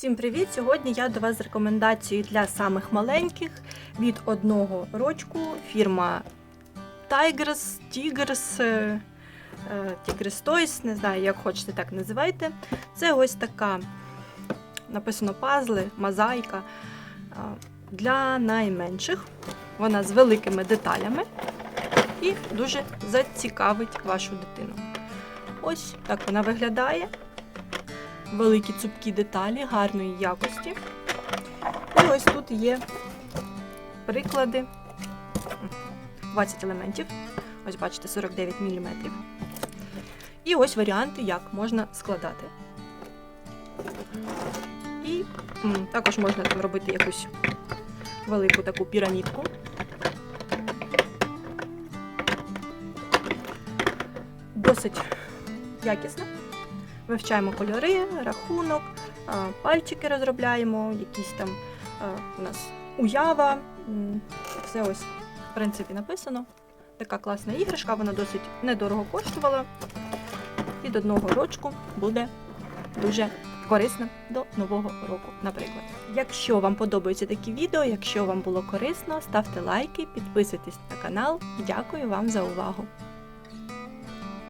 Всім привіт! Сьогодні я до вас з рекомендацією для самих маленьких від одного рочку фірма Tigers, Tigers, е, е, Tigers Toys, не знаю, як хочете, так називайте. Це ось така написано пазли, мозаїка е, для найменших. Вона з великими деталями і дуже зацікавить вашу дитину. Ось так вона виглядає великі цупкі деталі гарної якості. І ось тут є приклади 20 елементів. Ось бачите, 49 мм. І ось варіанти, як можна складати. І також можна там робити якусь велику таку пірамідку. Досить якісно вивчаємо кольори, рахунок, пальчики розробляємо, якісь там у нас уява. Все ось в принципі написано. Така класна іграшка, вона досить недорого коштувала. Від одного рочку буде дуже корисна до нового року, наприклад. Якщо вам подобаються такі відео, якщо вам було корисно, ставте лайки, підписуйтесь на канал. Дякую вам за увагу!